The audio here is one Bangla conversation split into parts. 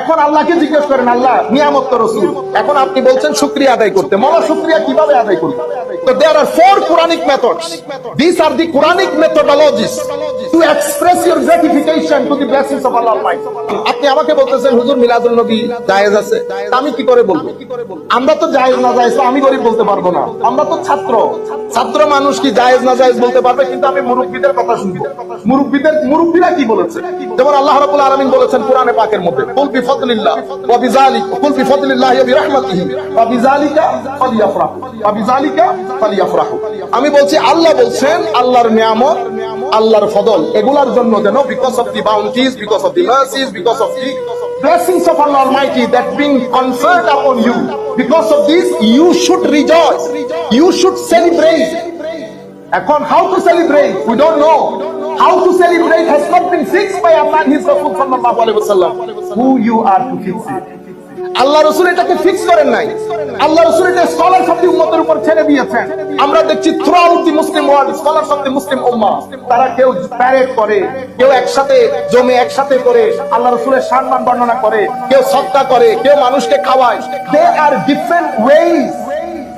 এখন আল্লাহকে জিজ্ঞেস করেন, আল্লাহ, নিয়ামত রসুল। এখন আপনি বলছেন, শুক্রিয়া আদায় করতে। মলা, শুক্রিয়া কীভাবে আদায় করবে? তো দেয়ার আর ফোর আর টু আপনি আমাকে বলতেছেন, হুজুর, মিলাদুল নবী জায়েজ আছে। আমি কি করে বলব? আমরা তো জায়েজ না জায়েজ আমি গরিব বলতে পারব না। আমরা তো ছাত্র। ছাত্র মানুষ কি জায়েজ না জায়েজ বলতে পারবে? কিন্তু আমি মুরব্বীদের কথা শুনব। মুরব্বীদের মুরব্বীরা কি বলেছে? যেমন আল্লাহ রাব্বুল আলামিন বলেছেন কোরআনে পাকের মধ্যে, কুল বিফদলিল্লাহ ওয়া বিযালিক কুল বি বিফদলিল্লাহ ওয়া বিরাহমাতিহি ওয়া বিযালিকা ফালিয়াফরাহু। ওয়া বিযালিকা ফালিয়াফরাহু। আমি বলছি, আল্লাহ বলছেন, আল্লাহর নিয়ামত আল্লাহর ফদল এগুলার জন্য যেন because of the bounties because of the mercies because of the blessings of Allah Almighty that being conferred upon you. Because of this, you should rejoice. You should celebrate. এখন how to celebrate? We don't know. How to celebrate has not been fixed by Allah and His Rasul. Who you are to fix it. Allah রসুল এটাকে ফিক্স করেন নাই। আল্লাহ রসুল এটা স্কলার অফ দি উম্মতের উপর ছেড়ে দিয়েছেন। আমরা দেখছি through the Muslim world scholar of the Muslim উম্মা। তারা কেউ প্যারেড করে, কেউ একসাথে জমে, একসাথে করে আল্লাহ রসুলের সম্মান বর্ণনা করে, কেউ সত্তা করে, কেউ মানুষকে খাওয়ায়। দে আর ডিফারেন্ট ওয়েজ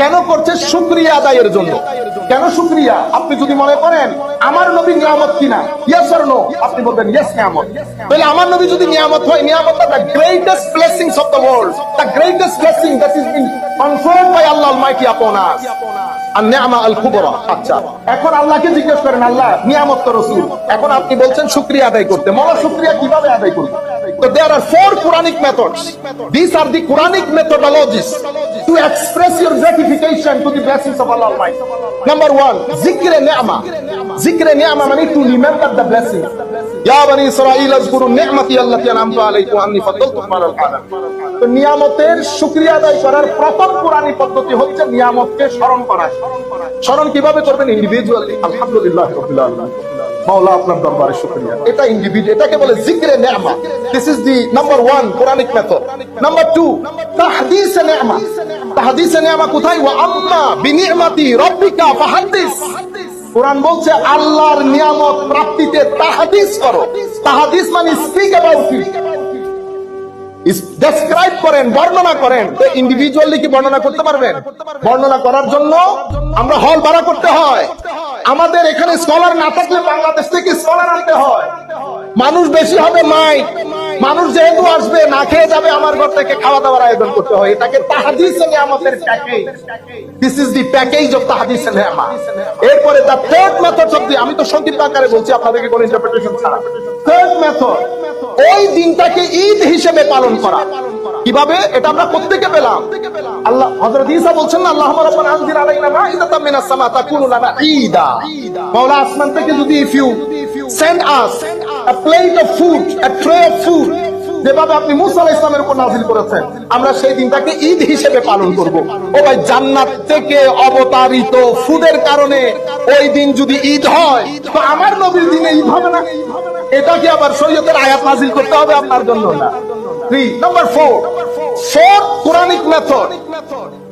কেন করছে? শুক্রিয়া আদায়ের জন্য। কেন শুক্রিয়া? আপনি যদি মনে করেন, আমার নবী নিয়ামত কিনা? ইয়েস অর নো আপনি বলবেন ইয়েস নিয়ামত। তাহলে আমার নবী যদি নিয়ামত হয়, নিয়ামত greatest is been conferred by Allah almighty upon us আর নিয়ামা আল কুবরা আচ্ছা এখন আল্লাহকে জিজ্ঞেস করেন আল্লাহ নিয়ামত রসুল So there are four Quranic methods. These are the Quranic methodologies to express your gratification to the blessings of Allah Almighty. Number one, zikre ni'ma. Zikre ni'ma means to remember the blessing. দরবারে শুকরিয়া। এটা ইন্ডিভিজুয়াল এটাকে বলে জিকরে নেমা। This is the number one Quranic method number two তাহদিস নেমা। তাহদিস নেমা কোথায়? ওয়া আম্মা বিনিমাতি রাব্বিকা কোরআন বলছে, আল্লাহর নিয়ামত প্রাপ্তিতে তাহাদিস করো। তাহাদিস মানে স্পিক অ্যাবাউট ইট ডেসক্রাইব করেন, বর্ণনা করেন। ইন্ডিভিজুয়ালি কি বর্ণনা করতে পারবেন? বর্ণনা করার জন্য আমরা হল ভাড়া করতে হয়। আমাদের এখানে স্কলার না থাকলে বাংলাদেশ থেকে স্কলার আনতে হয়। মানুষ বেশি হবে মাই মানুষ যেহেতু আসবে, না খেয়ে যাবে, আমার ঘর থেকে খাওয়া দাওয়ার আয়োজন করতে হয়। এটাকে তাহাদিস আমাদের package. This is the package of তাহাদিস এরপরে দা থার্ড মেথড আমি তো সংক্ষিপ্ত আকারে বলছি আপনাদেরকে কোনো ইন্টারপ্রিটেশন ছাড়া? থার্ড মেথড ওই দিনটাকে ঈদ হিসেবে পালন করা। কীভাবে? এটা আমরা প্রত্যেকে পেলাম। আল্লাহ, হযরত ঈসা বলছেন না আল্লাহ রাব্বানা আলাইনা মাইদাতাম মিনাস সামা তাকুনু লানা ঈদা। মাওলা আসমান থেকে যদি if you send us a plate of food, a tray of food, যেভাবে আপনি মুসা আলাইহিস সালামের উপর নাযিল করেছেন, আমরা সেই দিনটাকে ঈদ হিসেবে পালন করব। ও ভাই, জান্নাত থেকে অবতারিত কারণে ওই দিন যদি ঈদ হয়, তো আমার নবীর দিনে ঈদ হবে না। এটা কি আবার শরীয়তের আয়াত নাযিল করতে হবে আপনার জন্য না? Three number four four Quranic method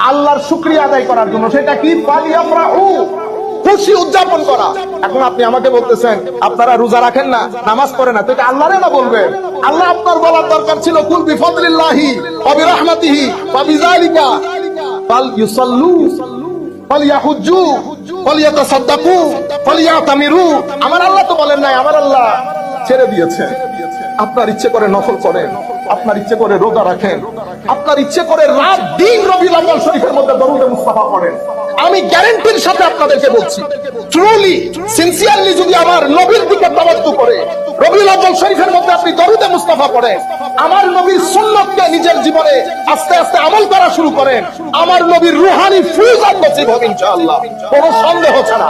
আল্লাহর শুক্রিয়া আদায় করার জন্য। সেটা কি? পালিয়ামরাহু খুশি উদযাপন করা। এখন আপনি আমাকে বলতেছেন, আপনারা রোজা রাখেন না, নামাজ পড়ে না। তো এটা আল্লাহরে না বলবেন আল্লাহ আপনার বলার দরকার ছিল, কুল বিফদলিল্লাহি ওয়া বিরহমাতিহি ওয়া বিযালিকা ফাল ইউসাল্লু ফালিয়াহুজ্জু ফালিয়াতাসাদ্দাকু ফালিয়াতামিরু আমার আল্লাহ তো বলেন নাই, আমার আল্লাহ ছেড়ে দিয়েছে আপনার ইচ্ছে করে নফল করেন, আপনার ইচ্ছে করে রোজা রাখেন, আপনার ইচ্ছে করে রাত দিন রবি শরীফের মধ্যে দরুদে মুস্তাফা পড়েন। আমি গ্যারেন্টির সাথে আপনাদেরকে বলছি ট্রুলি সিনসিয়ারলি যদি আমার নবীর দিকে তাওয়াজ্জু করে, রবিউল আব্দুল শরীফের মধ্যে আপনি দরুদে মুস্তাফা পড়েন, আমার নবীর সুন্নতকে নিজের জীবনে আস্তে আস্তে আমল করা শুরু করেন, আমার নবীর রুহানি ফুজ নসিব হবে ইনশাআল্লাহ, কোনো সন্দেহ ছাড়া।